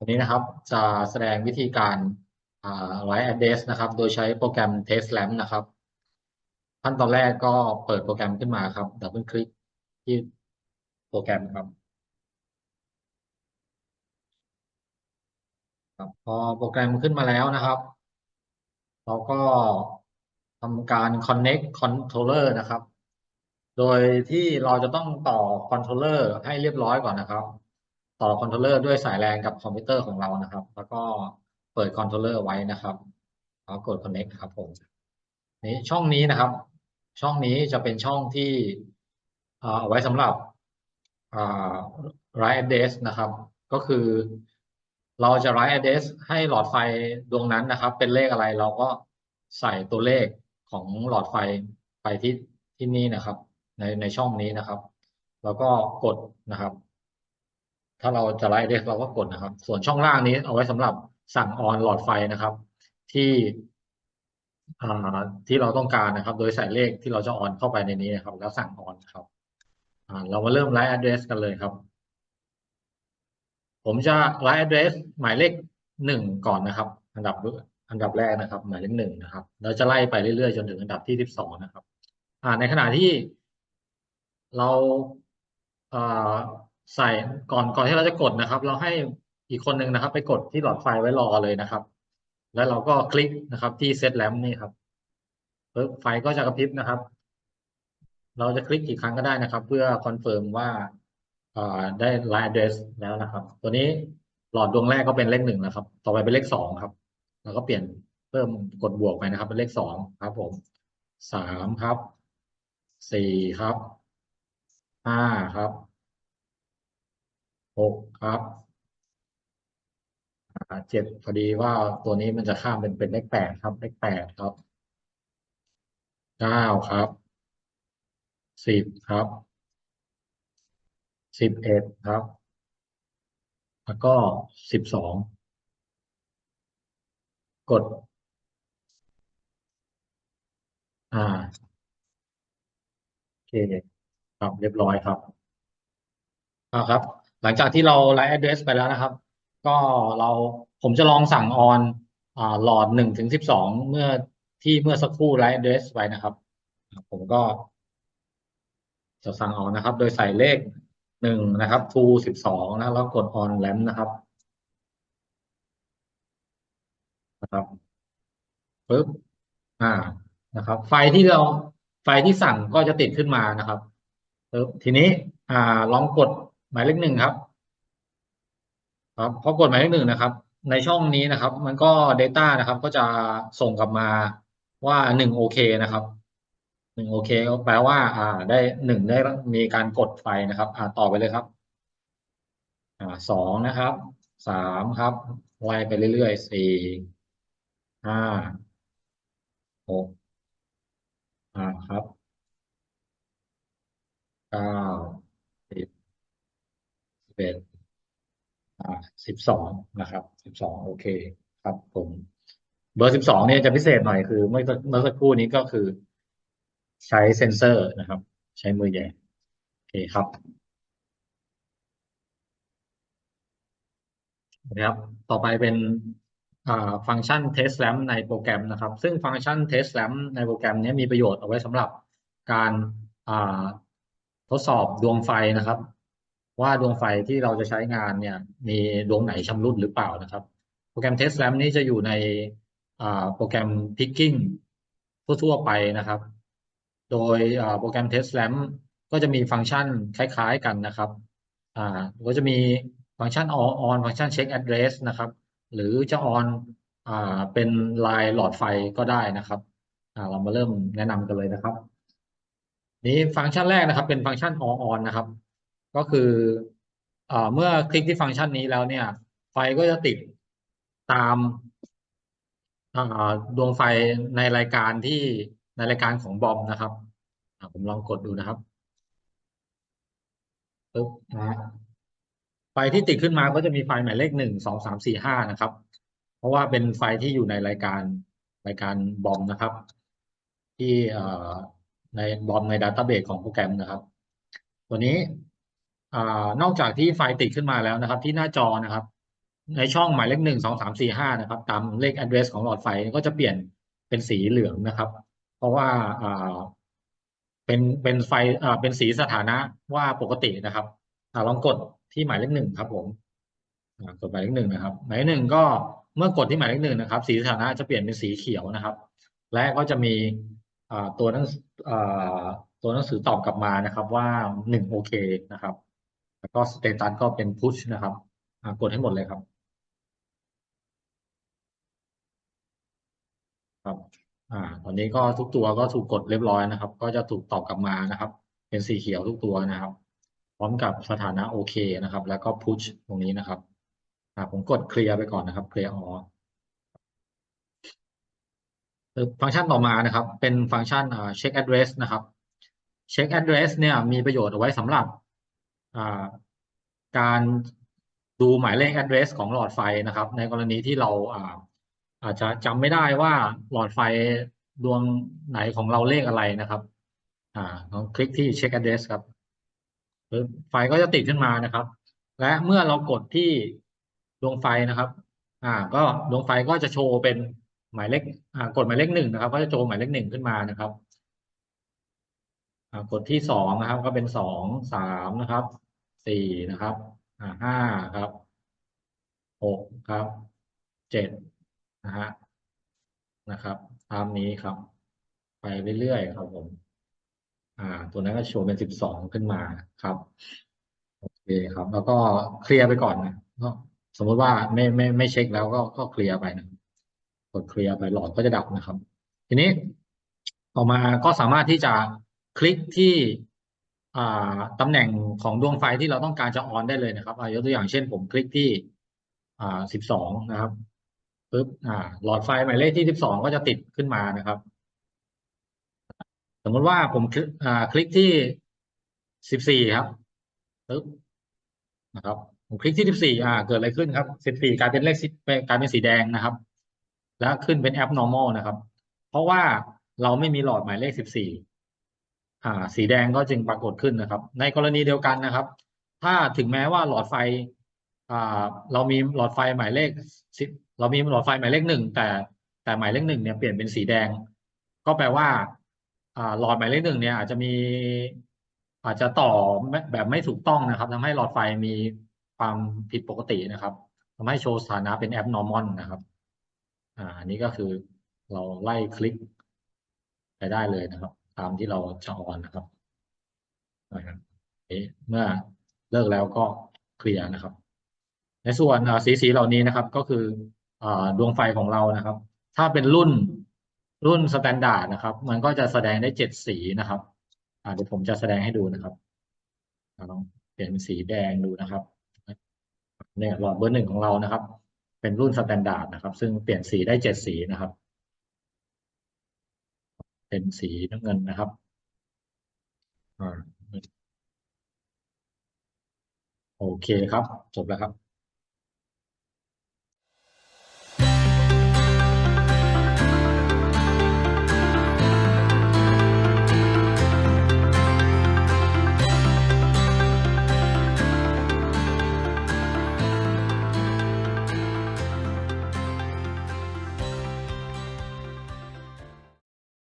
วันนี้นะครับจะแสดงวิธีการอ่า write address นะครับ โดยใช้โปรแกรม TestLamp นะครับ ขั้นตอนแรกก็เปิดโปรแกรมขึ้นมาครับ ดับเบิลคลิกที่โปรแกรมครับครับพอโปรแกรมขึ้นมาแล้วนะครับ เราก็ทำการ connect controller นะครับ โดยที่เราจะต้องต่อ controller ให้เรียบร้อยก่อนนะครับ ต่อ controller ด้วยสายแรงกับคอมพิวเตอร์ของเรานะครับ แล้วก็เปิด controller ไว้นะครับแล้วกด connect ครับผมนี้ช่องนี้นะครับ ช่องนี้จะเป็นช่องที่เอาไว้สำหรับ write address นะครับ ก็คือเราจะ write address ให้หลอดไฟดวงนั้นนะครับ เป็นเลขอะไรเราก็ใส่ตัวเลขของหลอดไฟไปที่ที่นี่นะครับ ในในช่องนี้นะครับ แล้วก็กดนะครับ ถ้าเราจะ write address เราก็กดนะครับ ส่วนช่องล่างนี้เอาไว้สำหรับสั่งออนหลอดไฟนะครับ ที่ที่เราต้องการนะครับ โดยใส่เลขที่เราจะออนเข้าไปในนี้นะครับ แล้วสั่งออนครับเรามาเริ่ม write address กันเลยครับ ผมจะ write address หมายเลขหนึ่งก่อนนะครับ อันดับอันดับแรกนะครับ หมายเลขหนึ่งนะครับ เราจะไล่ไปเรื่อยๆจนถึงอันดับที่สิบสองนะครับอ่าในขณะที่เราอ่า ใส่ก่อนก่อนที่เราจะกดนะครับ เราให้อีกคนหนึ่งนะครับ ไปกดที่หลอดไฟไว้รอเลยนะครับ แล้วเราก็คลิกนะครับ ที่ set lamp นี่ครับปึ๊บไฟก็จะกระพริบนะครับ เราจะคลิกกี่ครั้งก็ได้นะครับ เพื่อคอนเฟิร์มว่าได้ line address แล้วนะครับ ตัวนี้หลอดดวงแรกก็เป็นเลขหนึ่งนะครับ ต่อไปเป็นเลขสองครับ แล้วก็เปลี่ยนเพิ่มกดบวกไปนะครับ เป็นเลขสองครับ ผมสามครับสี่ครับห้าครับ หกครับเจ็ดพอดีว่าตัวนี้มันจะข้ามเป็นเป็นเลขแปดครับเลขแปดครับเก้าครับสิบครับสิบเอ็ดครับ แล้วก็สิบสองกด อ่าโอเคครับเรียบร้อยครับอ่าครับ หลังจากที่เราไลน์ address ไปแล้วนะครับ ก็เราผมจะลองสั่งออนหลอดหนึ่งถึงสิบสองเมื่อที่เมื่อสักครู่ไลน์ address ไว้นะครับ ผมก็ จะสั่งออนนะครับ โดยใส่เลขหนึ่งนะครับ to สิบสองนะแล้วกด on lamp นะครับนะครับปึ๊บอ่านะครับ ไฟที่เราไฟที่สั่งก็จะติดขึ้นมานะครับปึ๊บทีนี้อ่าลองกด หมายเลขหนึ่งครับ ครับพอกดหมายเลขหนึ่งนะครับ ในช่องนี้นะครับ มันก็ Data นะครับ ก็จะส่งกลับมาว่าหนึ่งโอเคนะครับหนึ่งโอเคก็แปลว่า อ่า ได้หนึ่งได้มีการกดไฟนะครับ อ่าต่อไปเลยครับ อ่าสองนะครับสามครับไล่ไปเรื่อยๆสี่ห้าหกอ่าครับเก้าสิบ เอ็ดอ่าสิบสองนะครับสิบสองโอเคครับผมเบอร์สิบสองเนี่ยจะพิเศษหน่อยคือเมื่อเมื่อสักครู่นี้ก็คือ ใช้เซนเซอร์นะครับ ใช้มือแย่โอเคครับนะครับต่อไปเป็นฟังก์ชัน test lamp ในโปรแกรมนะครับ ซึ่งฟังก์ชัน test lamp ในโปรแกรมนี้มีประโยชน์เอาไว้สำหรับการทดสอบดวงไฟนะครับ ว่าดวงไฟที่เราจะใช้งานเนี่ย มีดวงไหนชำรุดหรือเปล่านะครับ โปรแกรม test lamp นี้จะอยู่ในโปรแกรม picking ทั่วๆไปนะครับ โดยโปรแกรม test lamp ก็จะมีฟังก์ชันคล้ายๆกันนะครับก็จะมีฟังก์ชัน on ฟังก์ชัน check address นะครับ หรือจะ on อเป็นลายหลอดไฟก็ได้นะครับเรามาเริ่มแนะนำกันเลยนะครับ นี้ฟังก์ชันแรกนะครับ เป็นฟังก์ชัน on นะครับ ก็คืออ่าเมื่อคลิกที่ฟังก์ชันนี้แล้วเนี่ย ไฟก็จะติดตามดวงไฟในรายการที่ในรายการของบอมนะครับผมลองกดดูนะครับปึ๊บนะไฟที่ติดขึ้นมาก็จะมีไฟหมายเลขหนึ่งสองสามสี่ห้านะครับ เพราะว่าเป็นไฟที่อยู่ในรายการรายการบอมนะครับ ที่ในบอมในดัตต้าเบสของโปรแกรมนะครับ ตัวนี้ อนอกจากที่ไฟติดขึ้นมาแล้วนะครับ ที่หน้าจอนะครับ ในช่องหมายเลขหนึ่งสองสามสี่ห้านะครับ ตามเลข address ของหลอดไฟก็จะเปลี่ยนเป็นสีเหลืองนะครับ เพราะว่าอ่าเป็นเป็นไฟอ่าเป็นสีสถานะว่าปกตินะครับอ่าลองกดที่หมายเลขหนึ่งครับผมกดหมายเลขหนึ่งนะครับ หมายเลขหนึ่งก็เมื่อกดที่หมายเลขหนึ่งนะครับ สีสถานะจะเปลี่ยนเป็นสีเขียวนะครับ และก็จะมีอ่าตัวหนังอ่าตัวหนังสือตอบกลับมานะครับ ว่าหนึ่งโอเคนะครับ แล้วก็สเตตัสก็เป็น push นะครับกดให้หมดเลยครับ ครับอ่าตอนนี้ก็ทุกตัวก็ถูกกดเรียบร้อยนะครับ ก็จะถูกตอบกลับมานะครับ เป็นสีเขียวทุกตัวนะครับ พร้อมกับสถานะโอเคนะครับ แล้วก็ push ตรงนี้นะครับอ่าผมกดเคลียร์ไปก่อนนะครับเคลียร์ออฟังก์ชันต่อมานะครับ เป็นฟังก์ชันอ่า check address นะครับ check address เนี่ยมีประโยชน์เอาไว้สำหรับ การดูหมายเลข address ของหลอดไฟนะครับ ในกรณีที่เราอาอาจจะจำไม่ได้ว่าหลอดไฟดวงไหนของเราเลขอะไรนะครับ อ่าลองคลิกที่ check address ครับไฟก็จะติดขึ้นมานะครับ และเมื่อเรากดที่ดวงไฟนะครับ อ่า ก็ดวงไฟก็จะโชว์เป็นหมายเลข อ่ากดหมายเลขหนึ่งนะครับ ก็จะโชว์หมายเลขหนึ่งขึ้นมานะครับ อ่ากดที่สองนะครับ ก็เป็นสองสามนะครับ สี่นะครับห้าครับหกครับเจ็ดนะฮะนะครับตามนี้ครับ ไปเรื่อยๆครับผม อ่า ตัวนั้นก็โชว์เป็นสิบสองขึ้นมาครับโอเคครับ แล้วก็เคลียร์ไปก่อนนะก็สมมติว่าไม่ไม่ไม่เช็คแล้วก็ก็เคลียร์ไปนะกดเคลียร์ไปหลอดก็จะดับนะครับ ทีนี้ ต่อมาก็สามารถที่จะคลิกที่ ตำแหน่งของดวงไฟที่เราต้องการจะออนได้เลยนะครับยกตัวอย่างเช่นผมคลิกที่อ่าสิบสองนะครับปึ๊บหลอดไฟหมายเลขที่สิบสองก็จะติดขึ้นมานะครับ สมมติว่าผมคลิกอ่าคลิกที่สิบสี่ครับปึ๊บนะครับผมคลิกที่สิบสี่อ่า เกิดอะไรขึ้นครับสิบสี่กลายเป็นเลขสิบกลายเป็นสีแดงนะครับ แล้วขึ้นเป็น abnormal นะครับ เพราะว่าเราไม่มีหลอดหมายเลขสิบสี่ อ่าสีแดงก็จึงปรากฏขึ้นนะครับ ในกรณีเดียวกันนะครับ ถ้าถึงแม้ว่าหลอดไฟอ่าเรามีหลอดไฟหมายเลขสิบเรามีหลอดไฟหมายเลขหนึ่งแต่แต่หมายเลขหนึ่งเนี่ยเปลี่ยนเป็นสีแดง ก็แปลว่าอ่าหลอดหมายเลขหนึ่งเนี่ยอาจจะมีอาจจะต่อแบบไม่ถูกต้องนะครับทำให้หลอดไฟมีความผิดปกตินะครับทำให้โชว์สถานะเป็น abnormal นะครับอ่าอันนี้ก็คือเราไล่คลิกไปได้เลยนะครับ ตามที่เราจะออนนะครับนะครับเมื่อเลิกแล้วก็เคลียร์นะครับ ในส่วนสีสีเหล่านี้นะครับ ก็คือดวงไฟของเรานะครับ ถ้าเป็นรุ่นรุ่นสแตนดาร์ดนะครับ มันก็จะแสดงได้เจ็ดสีนะครับเดี๋ยวผมจะแสดงให้ดูนะครับลองเปลี่ยนเป็นสีแดงดูนะครับเนี่ยหลอดเบอร์หนึ่งของเรานะครับ เป็นรุ่นสแตนดาร์ดนะครับ ซึ่งเปลี่ยนสีได้เจ็ดสีนะครับ เป็นสีน้ำเงินนะครับโอเคครับ จบแล้วครับ